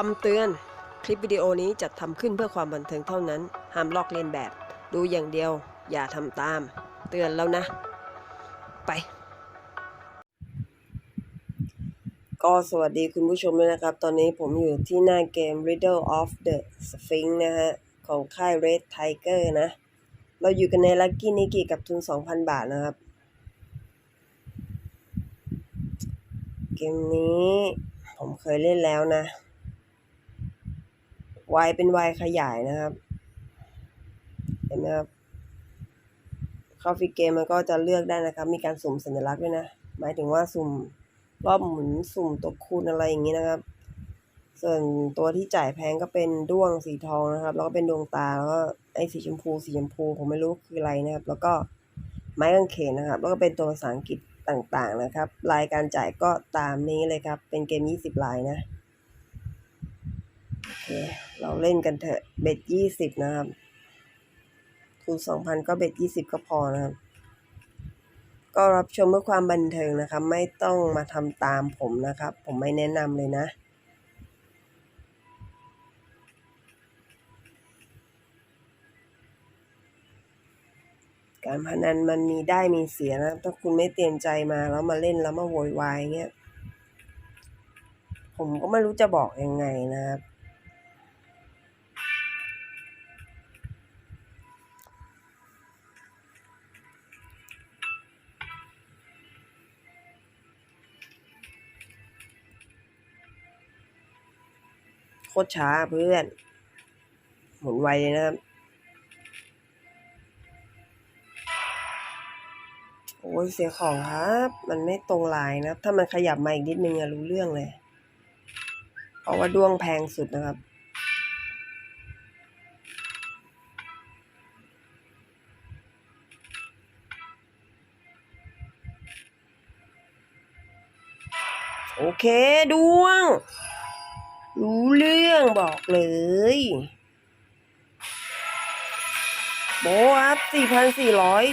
คำเตือน คลิปวิดีโอนี้จัดทำขึ้นเพื่อความบันเทิงเท่านั้น ห้ามลอกเลียนแบบ ดูอย่างเดียว อย่าทำตาม เตือนแล้วนะ ไป ก็สวัสดีคุณผู้ชมด้วยนะครับ ตอนนี้ผมอยู่ที่หน้าเกม Riddle of the Sphinx นะฮะ ของค่าย Red Tiger นะ เราอยู่กันใน Lucky n i k i กับทุน 2,000 บาทนะครับ เกมนี้ผมเคยเล่นแล้วนะ วายเป็นวายขยายนะครับ เห็นไหมครับเข้าฟรีเกมมันก็จะเลือกได้นะครับ มีการสุ่มสัญลักษณ์ด้วยนะ หมายถึงว่าสุ่มรอบหมุนสุ่มตัวคูณอะไรอย่างนี้นะครับ ส่วนตัวที่จ่ายแพงก็เป็นด้วงสีทองนะครับ แล้วก็เป็นดวงตา แล้วก็ไอ้สีชมพูสีชมพูผมไม่รู้คืออะไรนะครับ แล้วก็ไม้กางเขนนะครับ แล้วก็เป็นตัวภาษาอังกฤษต่างๆนะครับ รายการจ่ายก็ตามนี้เลยครับ เป็นเกม 20 ลายนะ เคเราเล่นกันเถอะ เบ็ดยี่สิบนะครับคูณสองพันก็เบ็ดยี่สิบก็พอนะครับ ก็รับชมเพื่อความบันเทิงนะครับ ไม่ต้องมาทำตามผมนะครับ ผมไม่แนะนำเลยนะการพนันมันมีได้มีเสียนะ ถ้าคุณไม่เตรียมใจมาแล้วมาเล่นแล้วมาโวยวายเงี้ย ผมก็ไม่รู้จะบอกยังไงนะครับ ตรช้าเพื่อน หมุนไวเลยนะครับ โอ้ยเสียของครับ มันไม่ตรงลายนะครับ ถ้ามันขยับมาอีกนิดนึงอะรู้เรื่องเลย เพราะว่าด้วงแพงสุดนะครับโอเคดวง รู้เรื่องบอกเลยโบะครับสี่พันสี่ร้อย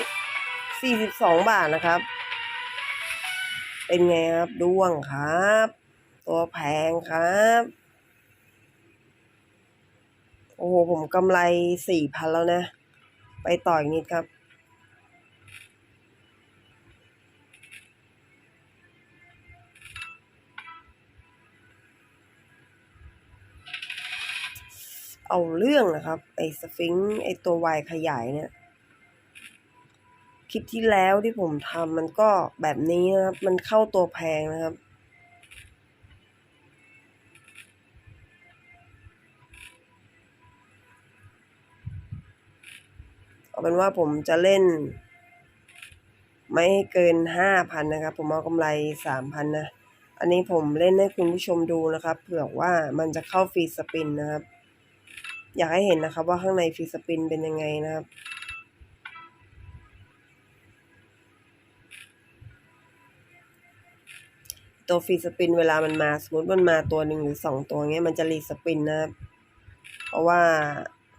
สี่สิบสองบาทนะครับ เป็นไงครับด้วงครับ ตัวแพงครับ โอ้โห ผมกำไรสี่พันแล้วนะ ไปต่ออีกนิดครับ เอาเรื่องนะครับ ไอ้สฟิงค์ไอ้ตัววายขยายเนี่ย คลิปที่แล้วที่ผมทำมันก็แบบนี้นะครับ มันเข้าตัวแพงนะครับเอาเป็นว่าผมจะเล่น ไม่ให้เกินห้าพันนะครับ ผมเอากำไรสามพันนะ อันนี้ผมเล่นให้คุณผู้ชมดูนะครับ เผื่อว่ามันจะเข้าฟรีสปินนะครับ อยากให้เห็นนะครับว่าข้างในฟีสปินเป็นยังไงนะครับตัวฟีสปินเวลามันมาสมมติมันมาตัวหนึ่งหรือสองตัวเงี้ยมันจะรีสปินนะครับ เพราะว่า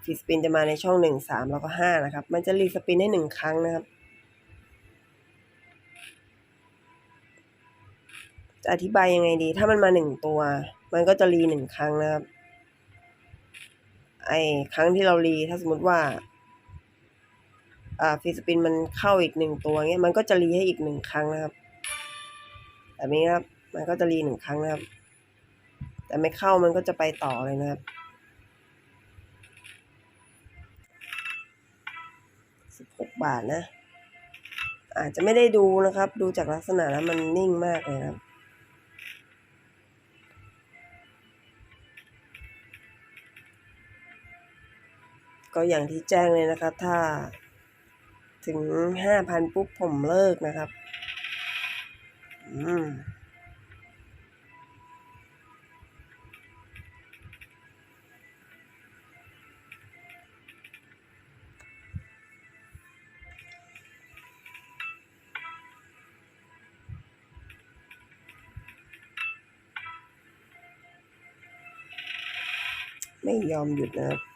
ฟีสปินจะมาในช่องหนึ่งสามแล้วก็ห้านะครับ มันจะรีสปินให้หนึ่งครั้งนะครับจะอธิบายยังไงดี ถ้ามันมาหนึ่งตัว มันก็จะรีหนึ่งครั้งนะครับ ไอ้ครั้งที่เรารีถ้าสมมติว่า อ่าฟรีสปินมันเข้าอีกหนึ่งตัวเงี้ยมันก็จะรีให้อีกหนึ่งครั้งนะครับแบบนี้ครับ มันก็จะรีหนึ่งครั้งนะครับ แต่ไม่เข้ามันก็จะไปต่อเลยนะครับสิบหกบาทนะ อาจจะไม่ได้ดูนะครับ ดูจากลักษณะแล้วมันนิ่งมากเลยครับ ก็อย่างที่แจ้งเลยนะครับ ถ้าถึงห้าพันปุ๊บผมเลิกนะครับ อืมไม่ยอมหยุดนะครับ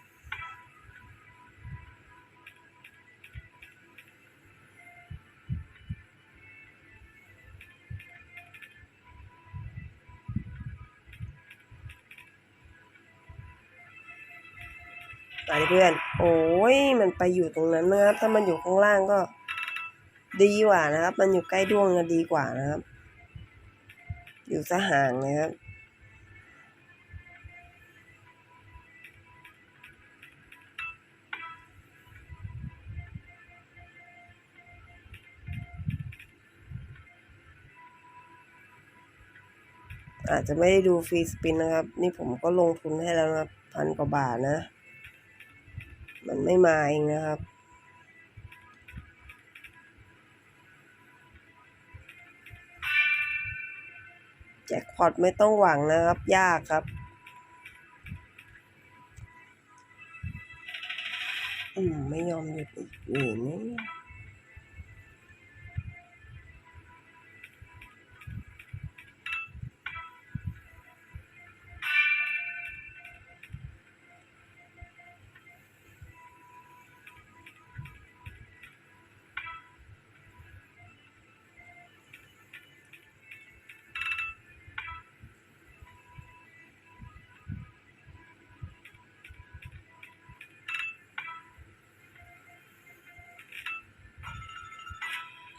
ไปเพื่อน โอ้ยมันไปอยู่ตรงนั้นนะครับ ถ้ามันอยู่ข้างล่างก็ ดีกว่านะครับ มันอยู่ใกล้ดวงก็ดีกว่านะครับ อยู่ซะห่างเลยครับอาจจะไม่ได้ดูฟรีสปินนะครับ นี่ผมก็ลงทุนให้แล้วนะครับ พันกว่าบาทนะ ไม่มาเองนะครับ แจ็คพอตไม่ต้องหวังนะครับ ยากครับอืมไม่ยอมหยุดอีกหนี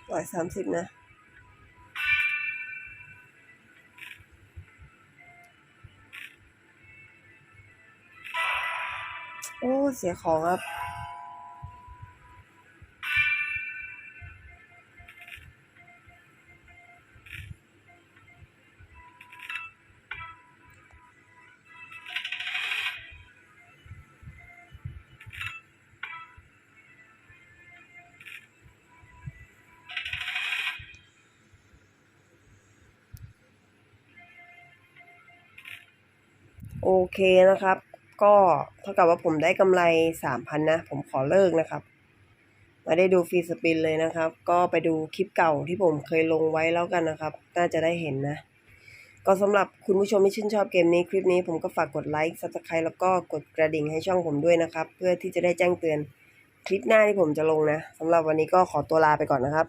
นี่ร้อยสามสิบนะโอ้ เสียของครับ โอเคนะครับ ก็เท่ากับว่าผมได้กำไรสามพันนะ ผมขอเลิกนะครับไม่ได้ดูฟรีสปินเลยนะครับ ก็ไปดูคลิปเก่าที่ผมเคยลงไว้แล้วกันนะครับ น่าจะได้เห็นนะ ก็สำหรับคุณผู้ชมที่ชื่นชอบเกมนี้คลิปนี้ผมก็ฝากกดไลค์ subscribe แล้วก็กดกระดิ่งให้ช่องผมด้วยนะครับ เพื่อที่จะได้แจ้งเตือนคลิปหน้าที่ผมจะลงนะสำหรับวันนี้ก็ขอตัวลาไปก่อนนะครับ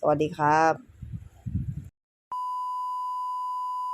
สวัสดีครับ